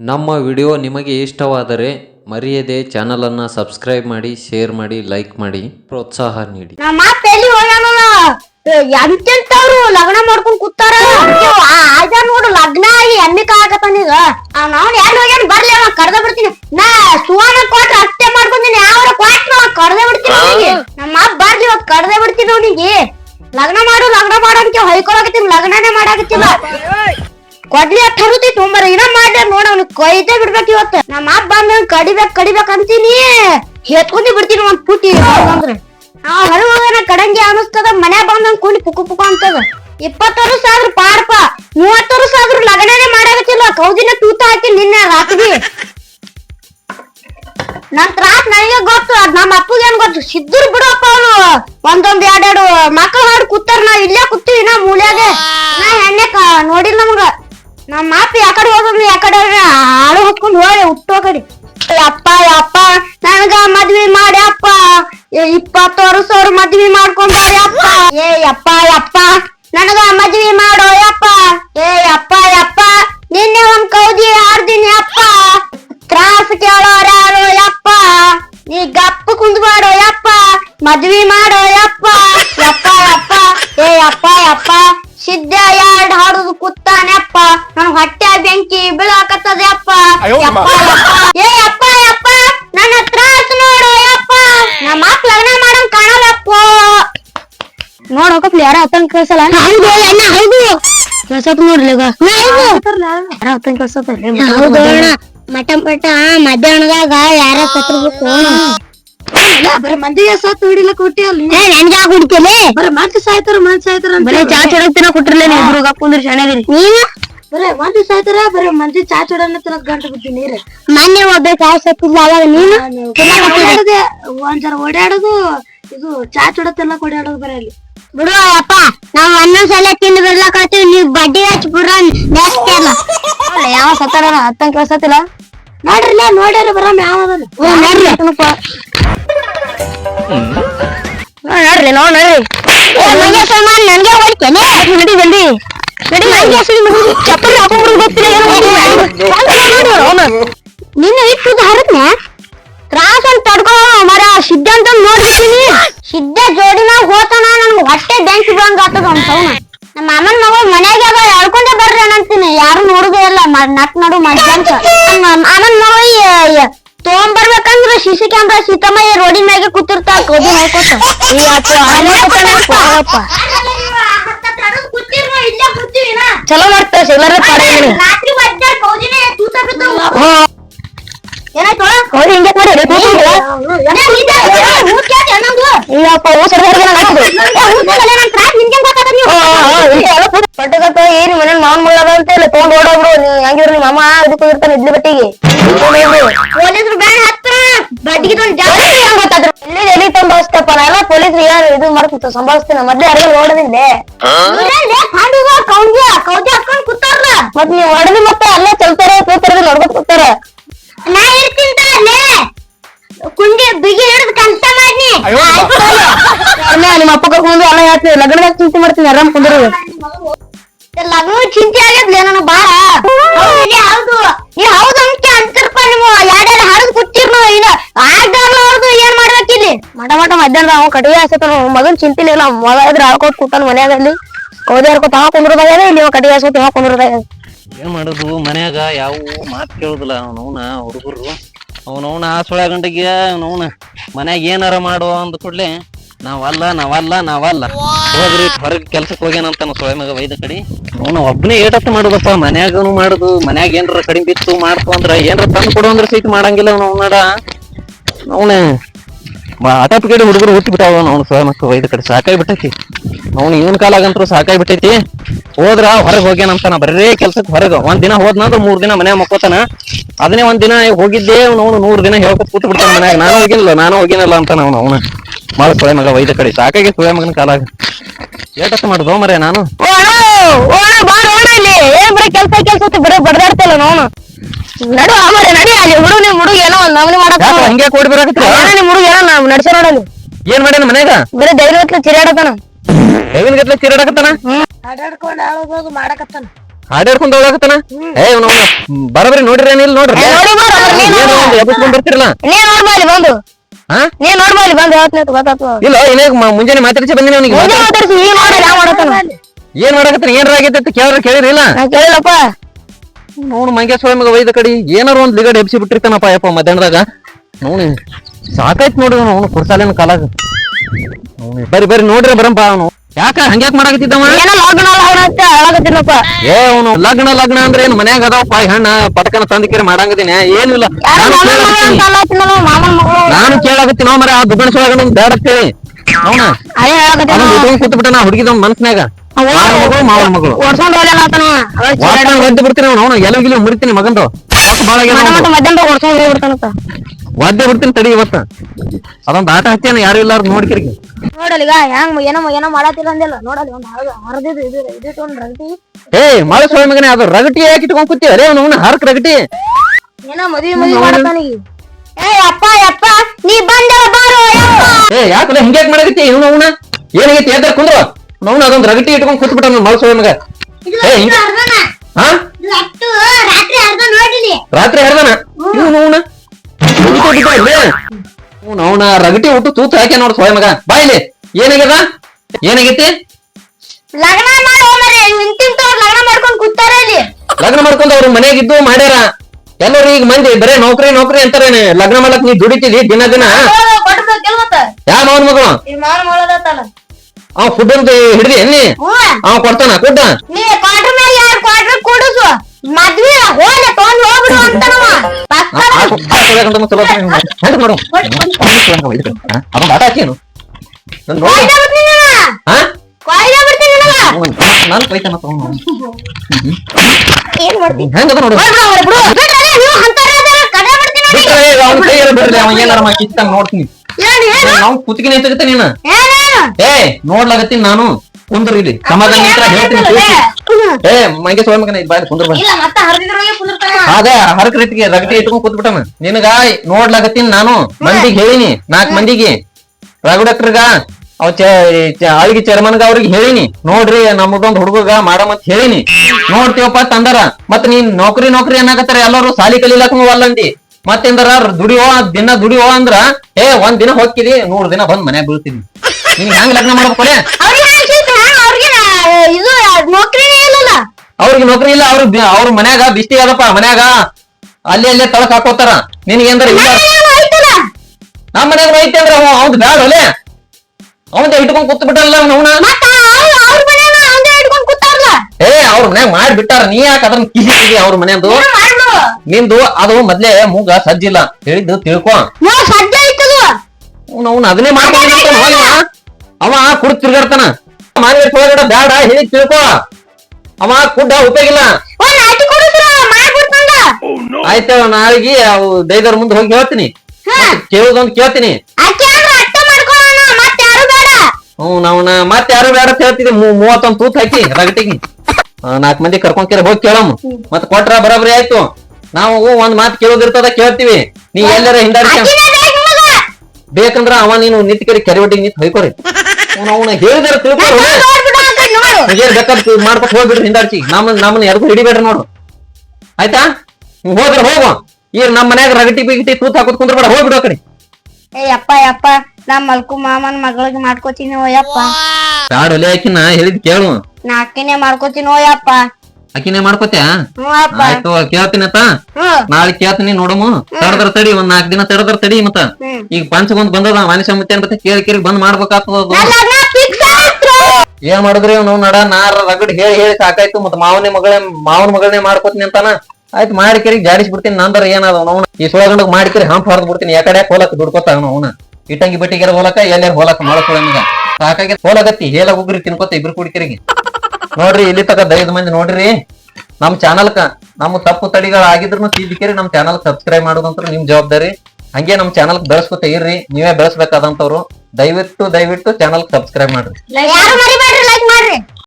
ನಮ್ಮ ವಿಡಿಯೋ ನಿಮಗೆ ಇಷ್ಟವಾದರೆ ಮರೆಯದೆ ಚಾನಲನ್ನು ಸಬ್ಸ್ಕ್ರೈಬ್ ಮಾಡಿ ಶೇರ್ ಮಾಡಿ ಲೈಕ್ ಮಾಡಿ ಪ್ರೋತ್ಸಾಹ ನೀಡಿ. ನಮ್ಮ ಮಾತ್ ಎಲ್ಲಿ ಹೋಗ್ಯಾನ ಎಂತೆಂತವ್ರು ಲಗ್ನ ಮಾಡ್ಕೊಂಡ್ ಕೂತಾರ? ಆಯ್ದ ನೋಡು ಲಗ್ನ ಆಗಿ ಎಮ್ಮಿ ಕಾಗತ್ತಾನೀಗ ನಾವು ಯಾರು ಹೋಗ್ಯಾನ? ಬರ್ಲಿ ಅವ ಕರ್ದ ಬಿಡ್ತೀನಿ. ನಾ ಸುವರ್ಣ ಕೊಟ್ರ ಅಷ್ಟೇ ಮಾಡ್ಕೊಂತೀನಿ. ಯಾವ ಕೊಟ್ರ ಕರ್ದ ಬಿಡ್ತೀನಿ ಅವನಿಗೆ. ನಮ್ಮ ಮಾತ್ ಬರ್ಲಿ ಇವತ್ ಕರ್ದ ಬಿಡ್ತೀನಿ ಅವನಿಗೆ. ಲಗ್ನ ಮಾಡು ಲಗ್ನ ಮಾಡೋ ಅಂತ ಹೊಯ್ಕೊಳಕತ್ತೀನಿ. ಲಗ್ನನೇ ಮಾಡಾಕತ್ತಿಲ್ಲ. ಕೊಡ್ಲಿ ಅಟ್ ಹರುತಿ ತೊಂಬರ ಇನ್ನ ಮಾಡ್ಯಾರ ನೋಡ ಅವ್ನು. ಕೈದೇ ಬಿಡ್ಬೇಕು ಇವತ್ತು. ನಮ್ಮ ಅಪ್ಪ ಬಂದ ಕಡಿಬೇಕ್ ಕಡಿಬೇಕ್ ಅಂತೀನಿ. ಎತ್ಕೊಂಡಿ ಬಿಡ್ತೀನಿ ಒಂದ್ ಪುಟಿ ಅಂದ್ರೆ ಆ ಕಡಂಗಿ ಅನಿಸ್ತದ ಮನೆ ಬಂದ್ ಕುಂಡಿ ಪುಕು ಪುಕು ಅಂತದ. ಇಪ್ಪತ್ತು ಆದ್ರೂ ಪಾಡಪ್ಪ ಮೂವತ್ತು ವರ್ಷ ಆದ್ರೂ ಲಗ್ನನೇ ಕೌದಿನ ತೂತ ಹಾಕಿ ನಿನ್ನೆ ರಾತ್ರಿ. ನನ್ ನನಗೆ ಗೊತ್ತು, ಅದ್ ನಮ್ಮ ಅಪ್ಪಗೆ ಏನ್ ಗೊತ್ತು. ಸಿದ್ಧರು ಬಿಡಪ್ಪ ಅವನು. ಒಂದೊಂದ್ ಎರಡೆರಡು ಮಕ್ಕಳು ಹಾಡು ಕೂತಾರ. ನಾ ಇಲ್ಲೇ ಕೂತೀವಿ ನಾ ಮೂಲ್ಯಾಗೆ. ನಾ ಹೆಣ್ಣೆ ನೋಡಿಲ್ಲ ನಮ್ಗ. ನಮ್ಮ ಅಪ್ಪ ಯಾಕಡೆ ಹೋದ್ರು ಯಾಕಡೆ ಹಾಡು ಹೊತ್ಕೊಂಡು ಹೋಗಿ ಹುಟ್ಟೋ ಕಡೆ ಅಪ್ಪ ಅಪ್ಪ, ನನಗ ಮದ್ವಿ ಮಾಡಿ ಅಪ್ಪ. ಇಪ್ಪತ್ತು ವರ್ಷ ಅವ್ರ ಮದ್ವಿ ಮಾಡ್ಕೊಂಡಾರೆ ಅಪ್ಪ. ಏ ಅಪ್ಪ ಅಪ್ಪ, ನನಗ ಮದ್ವಿ ಮಾಡೋ ಅಪ್ಪ. ಏ ಅಪ್ಪ ಅಪ್ಪ, ನಿನ್ನೆ ಒಂದ್ ಕೌದಿ ಆಡ್ದೀನಿ ಅಪ್ಪ. ತ್ರಾಸ ಕೇಳೋರ ಯಪ್ಪ ನೀ ಗಪ್ಪ ಕುಂದ್ ಮಾಡೋ ಅಪ್ಪ. ಮದ್ವಿ ಕಳ್ಸಲ್ಲ ಹೌದು ಅಣ್ಣ ನೋಡ್ಲಿ ಅಣ್ಣ. ಮಟ ಮಟ ಮಧ್ಯಾಹ್ನದಾಗ ಯಾರ ಸತ್ರುಬೇಕು ಬರೀ ಮಂದಿಗೆ ಸತ್ತು ಹಿಡಿಲಕ್ ಕೊಟ್ಟಿ ಅಲ್ಲಿ. ನನ್ಗೆ ಯಾಕೆ ಹುಡ್ತೀನಿ ಬರೀ ಮಂದಿ ಸಾಯ್ತಾರ ಮಂದಿ ಸಾಯ್ತಾರ ಬರೀ ಚಾ ಚಡಕ್ ತಿನ್ನ ಕೊಟ್ಟಿರ್ಲಿ ನೀವು ಇಬ್ರು ಕುಂದ್ರಿ ಶಾಣೆದಿರಿ ನೀನು ಬರೀ ಮಂದಿ ಸಾಯ್ತಾರ ಬರೀ ಮಂದಿ ಚಾ ಚೂಡನ್ನ ತಿನ್ನಕ್ ಗಂಟು ಬಿದ್ದು ನೀರ್. ಮೊನ್ನೆ ಒಬ್ಬ ಸತ್ತಿಲ್ಲ ಅವಾಗ ನೀನು? ಓಡಾಡೋದೇ ಒಂದ್ ಜರ ಓಡಾಡೋದು ಇದು ಚಾ ಚೂಡ ತಿನ್ನಕ್ ಓಡಾಡೋದು ಬರೀ ಅಲ್ಲಿ. ಬಿಡು ಅಪ್ಪ ನಾವ್ ಒಂದೊಂದ್ಸಲ ತಿಂದು ಬಿಡ್ಲಕತ್ತೀವಿ ನೀವ್ ಬಡ್ಡಿ ಹಚ್ಚಿ ಬಿಡ್ರ ಜಾಸ್ತಿ ಅಲ್ಲ ಯಾವ ಸತ್ತಾರ ಹತ್ತಂಗ್ ಕೇಳ್ಸತ್ತಿಲ್ಲ ನೋಡ್ರಿ ನೋಡ್ರಿ ಬರಮ್ ಯಾವ ನೋಡ್ರಿ ನೋಡ್ರಿ ನೋಡ್ ನೋಡ್ರಿ ನನ್ಗೆ ಸಲ್ಮಾನ್ ನನ್ಗೆ ಹೊಡಿತೇನೆ ನಡಿ ಜಲ್ದಿ ನಡಿ ನನ್ಗೆ ಚಪ್ಪಲಿ ಹಾಕೊಂಡ್ಬಿಡು ಗೊತ್ತಿಲ್ಲ ನಿನ್ನ ಇಟ್ಟು ಹರತ್ನ ತ್ರಾಸ ಅಂತ ತಡ್ಕೋ ಮರ ಸಿದ್ಧ ಅಂತ ನೋಡ್ಬಿಟ್ಟಿನಿ ಜೋಡಿ ನಾವ್ ಹೋತನ, ನನ್ಗೆ ಹೊಟ್ಟೆ ಬೆಂಕಿ ಬಂಗ ಆತದ ಸೌನ. ನಮ್ಮ ಮಾಮನ್ ಮಗಳು ಮನೆಗೆ ಅದ ಹೇಳ್ಕೊಂಡೆ ಬರ್ರಿ ಅನ್ನಂತೀನಿ. ಯಾರು ನೋಡುದೇ ಇಲ್ಲ ನಟ್ ನಡು ಮಾಡ್ಕಂತ ಮಾಮನ್ ಮಗಳು ತಗೊಂಬರ್ಬೇಕಂದ್ರ ಸಿಸಿ ಕ್ಯಾಮ್ರಾ ಸೀತಮ್ಮ ರೋಡಿ ಮ್ಯಾಗೆ ಕೂತಿರ್ತಾ ಕೋದಿ ನೋಡ್ಕೊತ. ಚಲೋ ಮಾಡ್ತಾ ಸಿಗ್ಲಾರ ಏನಾಯ್ತು ಅವ್ರು ಹಿಂಗೆ ಮಾಡಿ ಇಲ್ಲಪ್ಪ ಪಟ್ಟಕತ್ತ ಏನಿ ಮನೆ ಮಾವನ್ ಮುಳ್ಳದ ಅಂತ ಇಲ್ಲ ತಗೊಂಡ್ ಓಡೋಗ್ರು ನೀ ಹಂಗಿದ್ರು ನಿಮ್ಮ ಅಮ್ಮ ಇದಕ್ಕೆ ಇರ್ತಾನೆ ಇಡ್ಲಿ ಬಟ್ಟಿಗೆ. ಪೊಲೀಸರು ಬ್ಯಾನ್ ಹತ್ರ. ಬಟ್ಟಿಗೆ ಜಾಸ್ತಿ ಗೊತ್ತಾದ್ರು ಎಲ್ಲಿ ಎಲ್ಲಿ ತಂದು ಹಸ್ತಪ್ಪ ನಾನು? ಪೊಲೀಸರು ಯಾರು? ಇದು ಮಾಡ್ಕೊತ ಸಂಭಾಳಿಸ್ತೀನಿ ಮೊದ್ಲೇ ಕೌಂಜ ಕೌಂಜ ಹಾಕೊಂಡ್ ಮತ್ ನೀವ್ ಹೊಡೆದಿ ಮತ್ತೆ ಅಲ್ಲೇ ಮಾಡಿ ನಿಮ್ಮ ಅಪ್ಪ ಕರ್ಕೊಂಡು ಎಲ್ಲ ಹೇಳ್ತೀನಿ. ಲಗ್ನದಾಗ ಚಿಂತೆ ಮಾಡ್ತೀನಿ ಆರಾಮ್ ಕುಂದ್ರು. ಲಗ್ನ ಚಿಂತೆ ಆಗ್ಯದ್ಲೆ ನನ್ನ ಬಾಳ. ಹೌದು ಹೌದು. ನೀ ಹೌದು ಅಂತ ಅಂತಿರ್ಪ ನೀವು. ಎರಡೆರಡು ಹಾಡದ್ ಕೂತಿರ್ನು ಇಲ್ಲ ಆಗ್ದಾಗ್ಲ ಅವ್ರದ್ದು ಏನ್ ಮಾಡ್ಬೇಕಿಲ್ಲಿ ಮಟ ಮಟ ಮಧ್ಯಾಹ್ನ ಅವ ಕಟಿಗೆ ಹಾಸತಾನ ಮಗನ್ ಚಿಂತಿಲ್ಲ ಇಲ್ಲ. ಮಗ ಇದ್ರೆ ಹಾಕೋತ್ ಕೂತಾನ ಮನ್ಯಾಗ ಅಲ್ಲಿ ಕೌದಿ ಹರ್ಕೋತ ಅವ ಕುಂದ್ರದಾಗ ಇಲ್ಲಿ ಕಟಿಗೆ ಹಾಸೋತ್ ಕುಂದ್ರದಾಗ. ಏನ್ ಮಾಡುದು? ಮನ್ಯಾಗ ಯಾವ ಮಾತು ಕೇಳುದಿಲ್ಲ ಅವನು ಹುಡುಗರು. ಅವನವನ ಆ ಸೊಳ್ಳೆ ಗಂಟೆಗೆ ಅವನವನ ಮನ್ಯಾಗ ಏನಾರ ಮಾಡುವ ಅಂದ ಕೂಡಲೇ, ನಾವಲ್ಲ ನಾವಲ್ಲ ನಾವಲ್ಲ. ಹೋಗ್ರಿ, ಹೊರಗೆ ಕೆಲ್ಸಕ್ಕೆ ಹೋಗ್ಯಾನಂತ ಸೊಳ್ಳೆ ಮಗ ವೈದ ಕಡೆ. ಅವನ ಒಬ್ಬನೇ ಏಟತ್ತು ಮಾಡುದಪ್ಪ ಮನ್ಯಾಗನು ಮಾಡುದು, ಮನ್ಯಾಗ ಏನರ ಕಡಿಮೆ ಬಿತ್ತು ಮಾಡ್ತು ಅಂದ್ರ ಏನರ ತಂದು ಕೊಡು ಅಂದ್ರೆ ಸಹಿತ ಮಾಡಂಗಿಲ್ಲ ಅವ್ನ ಅವನಡ ಅವನ ಆಟಪ್ ಕಡೆ ಹುಡುಗರು ಹುಟ್ಟಿ ಬಿಟ್ಟಾವ ಅವನು ಮಕ್ಕ ವೈದ್ಯ ಕಡೆ ಸಾಕಾಗಿ ಬಿಟ್ಟೈತಿ. ಅವ್ನು ಇವನ್ ಕಾಲಾಗಂತೂ ಸಾಕಾಗಿ ಬಿಟ್ಟೈತಿ. ಹೋದ್ರ ಹೊರಗೆ ಹೋಗ್ಯಾನಂತ ನಾ ಬರೇ ಕೆಲ್ಸಕ್ಕೆ ಹೊರಗೆ. ಒಂದ್ ದಿನ ಹೋದ್ನಂದ್ರ ಮೂರ್ ದಿನ ಮನ್ಯಾಗ ಮಕ್ಕೋತಾನ. ಅದನ್ನೇ ಒಂದ್ ದಿನ ಹೋಗಿದ್ದೆ ಅವ್ನು ನೂರ್ ದಿನ ಹೇಳ್ಕೊತ ಕೂತ್ ಬಿಡ್ತಾನ ಮನ್ಯಾಗ. ನಾನು ಹೋಗಿಲ್ಲ ನಾನು ಹೋಗಿನಲ್ಲ ಅಂತ ಅವ್ನು ಅವನ. ಮಾಡ ಸೊಳೆ ಮಗ ವೈದ್ಯ ಕಡೆ. ಸಾಕಾಗಿ ಸೊಳೆ ಮಗನ ಕಾಲಾಗ. ಏಟತ್ ಮಾಡುದು ಮರೆ ನಾನು? ಕೆಲ್ಸ ಕೆಲ್ಸ ಬರೀ ಬಡದಾಡ್ತಿಲ್ಲ ನೋನು ನಡು ಆಮೇಲೆ ನಡಿ ಅಲ್ಲಿ ಹುಡುಗ ನಿಮ್ ಹುಡುಗ ಏನೋ ಒಂದ್ ನಮನಿ ಮಾಡಕ ಯಾಕ ಹಂಗೆ ಕೋಡಿ ಬರಾಕತ್ರಿ ನಿಮ್ ಹುಡುಗ ಏನೋ ನಾವ್ ನಡ್ಸ ನೋಡಲ್ಲ ಏನ್ ಮಾಡ್ಯಾನ ಮನ್ಯಾಗ? ಬರೀ ದೈವ ಹೊತ್ಲ ಚಿರಾಡತಾನ ಹೆವಿನ ಗಟ್ಲೆ ತಿರಾಡಕತ್ತಾನ ಆಡಾಡ್ಕೊಂಡ್ ಆಳೋದು ಮಾಡಕತ್ತಾನ. ಹಾಡಾಡ್ಕೊಂಡ್ ಹೋಗಕತ್ತಾನ ಏ ನೋಡ ಬರಬರಿ ನೋಡ್ರಿ ಏನಿಲ್ಲ ನೋಡ್ರಿ. ಎಬ್ಬಿಸ್ಕೊಂಡ್ ಬರ್ತಿರಲ್ಲ? ನೀ ನೋಡ್ಬಾಲಿ ಬಂದು. ಹಾ ನೀ ನೋಡ್ಬಾಲಿ ಬಂದು ಹೇಳ್ತೀನಿ ಗೊತ್ತಾತು ಇಲ್ಲ ಇನ್ನಾಗ ಮುಂಜಾನೆ ಮಾತಾಡ್ಸಿ ಬಂದಿನಿ ಅವನಿಗೆ. ಮಾತಾಡ್ಸಿ ಈಗ ನೋಡಿ ಯಾವ ಮಾಡತ್ತಾನ ಏನ್ ಮಾಡಕತ್ತಾನ? ಏನ್ರ ಆಗೈತೆ ಕೇಳ್ರ ಕೇಳಿರಿಲ್ಲ ನಾ ಕೇಳಿಲ್ಲಪ್ಪ. ನೋಡು ಮಂಗೇಶ್ವರ ಮಗ ಒಯ್ದ ಕಡಿ ಏನಾರು ಒಂದ್ ಲಿಗಡ್ ಎಬ್ಸಿ ಬಿಟ್ಟಿರ್ತಾನಪ್ಪ ಯಪ್ಪ ಮಧ್ಯಾಹ್ನದಾಗ. ನೋಡಿ ಸಾಕಾಯ್ತು ನೋಡ್ರಿ ಅವನು ಕುರ್ಸಾಲಿನ ಕಾಲಾಗ. ಬರಿ ಬರಿ ನೋಡ್ರಿ ಬರಂಪ ಅವನು. ಯಾಕ ಹಂಗ್ಯಾಕ್ ಮಾಡಕತ್ತಿದ್ದವ ಏ ಅವನು ಲಗ್ನ ಲಗ್ನ ಅಂದ್ರೆ ಏನ್ ಮನ್ಯಾಗ ಅದಾವಪ್ಪ ಹಣ್ಣ ಪಟಕನ ತಂದಿಕೇರಿ ಮಾಡಂಗದಿನ. ಏನಿಲ್ಲ ನಾನು ಕೇಳಾಗತ್ತಿ ಕೇಳಾಕತ್ತೀನಿ. ಕೇಳಾಕತ್ತೀನಿ ಮರ ಆ ದುಬ್ಬಣ ನಮ್ ಬೇಡತ್ತೇಳಿ ಅವನ. ಕೂತ್ಬಿಟ್ಟ ನಾ ಹುಡುಗಿದ್ ಮನ್ಸ್ನ್ಯಾಗ. ಮಾವನ ಮಗಳು ಓಡ್ಸ್ಕೊಂಡ್ ವಾತಾವರಣ ಒದ್ದು ಬಿಡ್ತೀನಿ ಅವ್ನು ಅವನು ಎಲೋ ಗಿಲೋ ಮುರಿತೀನಿ ಮಗಂದು. ಬಾಳ? ಮಧ್ಯಾಹ್ನ ಓಡ್ಸ್ಕೊಂಡ್ ಹೋಗ್ಬಿಡ್ತಾನಂತ ಒದ್ದೆ ಬಿಡ್ತೀನಿ ತಡಿ ಇವತ್ತ. ಅದೊಂದ್ ಆಟ ಹಚ್ಚಾನ ಯಾರು ಇಲ್ಲಾರ ನೋಡ್ಕಿರಿ. ನೋಡಲ್ಲ ಈಗ ಹೆಂಗ್ ಏನೋ ಏನೋ ಮಾಡತ್ತಿಲ್ಲ ಅಂದಿಲ್ಲ. ನೋಡಲಿ ಒಂದ್ ಹರದಿದ್ದು ಇದು ಇದು ಒಂದ್ ರಗಟಿ. ಏ ಮಳೆ ಸ್ವಾಮಿ ಮಗನೇ ಅದು ರಗಟಿ ಯಾಕೆ ಇಟ್ಕೊಂಡ್ ಕೂತಿ ಅರೇ ಅವನು ಹರ್ಕ್ ರಗಟಿ. ಏನೋ ಮದ್ವಿ ಮದ್ವಿ ಮಾಡತ್ತಾನಿಗೆ ಏ ಅಪ್ಪ ಅಪ್ಪ ನೀ ಬಂದ ಬಾರೋ ಏ ಯಾಕಲ್ಲ ಹಿಂಗ್ಯಾಕ್ ಮಾಡಕತ್ತಿ? ಇವ್ನು ಅವನ ಏನಾಗೈತಿ ಎದ್ದಾರ ಕುಂದ್ರು. ಅವ್ನು ಅದೊಂದು ರಗಟಿ ಇಟ್ಕೊಂಡ್ ಕೂತ್ ಬಿಟ್ಟ ಹಾ ರಾತ್ರಿ ಹರ್ದಾನ ಅವನ ರಗಟಿ ಉಟ್ಟು ತೂತು ಹಾಕ್ಯ ನೋಡ್ ಸೋಯ ಮಗ. ಬಾಯ್ಲಿ ಏನಾಗ್ಯದ? ಏನಾಗೈತಿ? ಲಗ್ನ ಲಗ್ನ ಮಾಡ್ಕೊಂಡ್ ಕೂತಾರ ಇಲ್ಲಿ. ಲಗ್ನ ಮಾಡ್ಕೊಂಡ್ ಅವ್ರ ಮನೆಗಿದ್ದು ಮಾಡ್ಯಾರ. ಎಲ್ಲರೂ ಈಗ ಮಂದಿ ಬರೇ ನೌಕರಿ ನೌಕರಿ ಅಂತಾರೇನೆ. ಲಗ್ನ ಮಾಡಕ್ ನೀ ದುಡಿತಿದಿ ದಿನ ದಿನ. ಯಾವ ಮಗಳು? ಅವ ಫುಡ್ ಅಂತ ಹಿಡಿದಿ ಹ್ಞೂ ಅವ ಕೊಡ್ತಾನ ಕೊಡ್ಡ ನೀ ಕ್ವಾರ್ಟರ್ ಮೇಲೆ ಎರಡ್ ಕ್ವಾರ್ಟರ್ ಕೊಡುಸು ಮದ್ವೆ ತಗೊಂಡ್ ಹೋಗ್ಬಿಡು ಅಂತನವ ಆಟ ಹಾಕೇನು ನನ್ ನೋಡಿ ಕೈತನ ತಗೊಂಡು? ಹೆಂಗದ. ಬಿಡ್ರಿ, ಅವ್ನ ಕೈ ಎಲ್ಲ ಬಿಡ್ರಿ ಅವ ಏನಾರ ಕಿತ್ತಂಗ್ ನೋಡ್ತೀನಿ? ನಾವು ಕುತ್ತಿಗೆ ನೀನು? ಏ ನೋಡ್ಲಾಗತ್ತೀನಿ ನಾನು. ಕುಂದ್ರ ಇಲ್ಲಿ. ಸಮಾಧಾನ ನಿಂತ್ರ ಹೇಳ್ತೀನಿ. ಏ ಮಂಗೆ ಸೋಯ ಮಗನ ಬಾಯ್ ಕುಂದ್ರ ಬಾ. ಇಲ್ಲ ಮತ್ತೆ ಹರಿದಿದ್ರೊಳಗೆ ಕುಂದಿರ್ತಾನ. ಅದ ಹರಕ ರೀತಿಗೆ ರಗಟಿ ಇಟ್ಕೊಂಡ್ ಕೂತ್ಬಿಟ್ಟನ ನಿನಗ ನೋಡ್ಲಾಗತ್ತೀನಿ ನಾನು. ಮಂದಿಗೆ ಹೇಳಿನಿ ನಾಲ್ಕ್ ಮಂದಿಗೆ. ರಘು ಡಾಕ್ಟರ್ಗ ಅವ್ ಅಳಿಗೆ ಚೇರ್ಮನ್ಗ ಅವ್ರಿಗೆ ಹೇಳಿನಿ. ನೋಡ್ರಿ ನಮ್ಮದೊಂದ್ ಹುಡುಗಗ ಮಾಡಮಂತ ಹೇಳಿನಿ. ನೋಡ್ತೀವಪ್ಪ ತಂದಾರ. ಮತ್ ನೀನ್ ನೌಕರಿ ನೌಕರಿ ಅನ್ನಕತ್ತಾರ ಎಲ್ಲಾರು ಸಾಲಿ ಕಲಿಲಾಕ ಅಲ್ಲಂದಿ ಮತ್ತೆಂದ್ರ ದುಡಿಯೋ ದಿನ ದುಡಿಯೋ ಅಂದ್ರ ಏ ಒಂದ್ ದಿನ ಹೋಗ್ತೀರಿ ನೂರ್ ದಿನ ಬಂದ್ ಮನ್ಯಾಗ ಬೀಳ್ತೀನಿ. ನಿನ್ ಹೆಂಗ್ ಲಗ್ನ ಮಾಡ್ಬೇಕು ಅವ್ರಿಗೆ ಸಿಗ್ತ? ಅವ್ರಿಗೆ ಇದು ನೌಕರಿನೇ ಇಲ್ಲಲ್ಲ. ಅವ್ರಿಗೆ ನೌಕರಿ ಇಲ್ಲ ಅವ್ರ ಅವ್ರ ಮನ್ಯಾಗ ಬಿಸ್ತಿ ಅದಪ್ಪ ಮನ್ಯಾಗ. ಅಲ್ಲಿ ಅಲ್ಲೇ ತಳಕ್ ಹಾಕೋತಾರ. ನಿನಗೇಂದ್ರ ಇಲ್ಲ? ನಮ್ಮ ಮನ್ಯಾಗ ಐತೆ ಅಂದ್ರೆ ಅವ ಅವ್ನ್ ಬ್ಯಾಡ ಒಲೆ ಅವಂದ ಇಟ್ಕೊಂಡ್ ಕೂತ್ ಬಿಟ್ಟಲ್ಲ ಅವ್ನ? ಏ ಅವ್ರ ಮನ್ಯಾಗ ಮಾಡ್ಬಿಟ್ಟಾರ ನೀ ಯಾಕೆ ಅದನ್ನ ಕಿಸಿದ್ವಿ ಅವ್ರ ಮನೆಯದು ನಿಂದು ಅದು ಮೊದ್ಲೇ ಮೂಗ ಸಜ್ಜಿಲ್ಲ. ಹೇಳಿದ್ದು ತಿಳ್ಕೊ. ಅವ್ನ ಅದನ್ನೇ ಮಾಡ್ಕೊಂಡ್ ಅವ ಕುಡ್ ತಿರ್ಗಾಡ್ತಾನ. ಮಾರಿ ಒಳಗಡೆ ಬೇಡ ಹೇಳಿ ತಿಳ್ಕೊ. ಅವ ಕುಡ್ಡ ಉಪಯೋಗಿಲ್ಲ. ಆಯ್ತು ನಾಳೆಗೆ ಅವು ದೈದವ್ರ ಮುಂದೆ ಹೋಗಿ ಹೇಳ್ತೀನಿ. ಕೇಳುದೊಂದ್ ಕೇಳ್ತೀನಿ. ಹ್ಞೂ ನಾವು ಮತ್ತ್ ಯಾರು ಬೇಡ. ಹ್ಮ್ ನಾವ್ ಮತ್ತೆ ಯಾರು ಬೇಡ ಅಂತ ಹೇಳ್ತಿದ್ದೆ ಮೂ- ಮೂವತ್ತೊಂದ್ ತೂತ್ ಹಾಕಿ ರಗಟಿಗೆ. ನಾಲ್ಕು ಮಂದಿ ಕರ್ಕೊಂಡ್ ಹೋಗಿ ಕೇಳಮ್ಮ. ಮತ್ ಕೊಟ್ರ ಬರೋಬರಿ ಆಯ್ತು. ನಾವು ಒಂದ್ ಮಾತ್ ಕೇಳೋದಿರ್ತದ ಕೇಳ್ತೀವಿ. ನೀ ಎಲ್ಲರ ಬೇಕು ಬೇಕಂದ್ರ ಅವ ನೀನು ನಿಂತ್ಕರಿ ಕೆರೆ ಒಟ್ಟಿಗೆ ನಿಂತ್ ಹೊಯ್ಕೋರಿ. ಅವನ ಹೇಳಿದಾರ ಮಾಡ್ಕೊತ ಹೋಗ್ಬಿಡ್ರಿ ಹಿಂದಾಡ್ಸಿ ನಮ್ಮನ್ ನಮ್ಮನ್ನ ಯಾರಿಗೂ ಹಿಡಿಬೇಡ್ರಿ ನೋಡು. ಆಯ್ತಾ? ಹೋದ್ರ ಹೋಗು. ಈಗ ನಮ್ಮ ಮನ್ಯಾಗ ರಗಟಿ ಬಿಗಟಿ ತೂತ್ ಹಾಕೋದ್ ಕುಂದ್ರ ಹೋಗ್ಬಿಡು ಆ ಕಡೆ. ಏ ಅಪ್ಪ ಯಪ್ಪ ನಾ ಮಲ್ಕು ಮಾಮನ್ ಮಗಳಿಗೆ ಮಾಡ್ಕೋತೀನಿ ಓ ಯಪ್ಪ. ಬ್ಯಾಡ ಒಲೆ ಹಾಕಿ ನಾ ಹೇಳಿದ್ ಕೇಳು. ನಾ ಅಕ್ಕಿನೇ ಮಾಡ್ಕೋತೀನಿ ಓ ಆಕಿನೇ ಮಾಡ್ಕೋತ್ಯಾ? ಆಯ್ತು ಕೇಳ್ತೀನಿ ಆತ ಹ್ಮ್ ನಾಳೆ ಕೇಳ್ತೀನಿ ನೋಡಮು. ತಡದ್ರ ತಡಿ ಒಂದ್ ನಾಲ್ಕ್ ದಿನ ತಡದ್ರ ತಡಿ ಮತ್ತ. ಈಗ ಈಗ ಬಂದ್ ಬಂದದ ಮನುಷ್ಯ ಮತ್ತೆ ಮತ್ತೆ ಕೇಳಿ ಕೇಳಿ ಬಂದ್ ಮಾಡ್ಬೇಕಾಗ್ತದ ಏನ್ ಮಾಡಿದ್ರಿ ನಾವು ನಡ ನಾರ ರಗಡ್ ಹೇಳಿ ಹೇಳಿ ಸಾಕಾಯ್ತು ಮತ್ತ ಮಾವನೇ ಮಗಳೇ ಮಾವನ ಮಗಳನ್ನೇ ಮಾಡ್ಕೋತೀನಿ ಅಂತಾನ. ಆಯ್ತು ಮಾಡಿ ಕೇರಿ ಜಾಡಿಸಿ ಬಿಡ್ತೀನಿ ನಂದ್ರ ಏನದ ಅವ್ನ ಈ ಸೊಳಗಂಡ್ ಮಾಡಿ ಕೇರಿ ಹಂಪ್ ಹೊರದ್ ಬಿಡ್ತೀನಿ. ಯಾಕಡೆ ಹೋಲಕ್ ದುಡ್ಕೋತ ಅವ್ನ ಇಟ್ಟಂಗಿ ಬಟ್ಟಿಗೆ ಹೋಲಕ ಎಲ್ಲೇ ಹೋಲಕ ಮಾಡ ಸುಳಮಿಗ ಸಾಕಾಗಿ ಹೋಲಗತ್ತಿ ಹೇಳ ಉಗ್ರಿ ತಿನ್ಕೋತ ಇಬ್ರು ಕುಡಿಕರಿಗೆ ನೋಡ್ರಿ, ಇಲ್ಲಿ ತಕ ದೈದು ಮಂದಿ ನೋಡ್ರಿ. ನಮ್ ಚಾನಲ್ಕ ನಮ್ಮ ತಪ್ಪು ತಡಿಗಳು ಆಗಿದ್ರು ತಿದ್ದಿಕೆರಿ ನಮ್ ಚಾನಲ್ ಸಬ್ಸ್ಕ್ರೈಬ್ ಮಾಡೋದಂತ್ರ ನಿಮ್ ಜವಾಬ್ದಾರಿ. ಹಂಗೆ ನಮ್ ಚಾನಲ್ ಬೆಳೆಸ್ಕೊತ ಇರ್ರಿ, ನೀವೇ ಬೆಳೆಸ್ಬೇಕಾದಂತವ್ರು. ದಯವಿಟ್ಟು ದಯವಿಟ್ಟು ಚಾನಲ್ ಸಬ್ಸ್ಕ್ರೈಬ್ ಮಾಡ್ರಿ.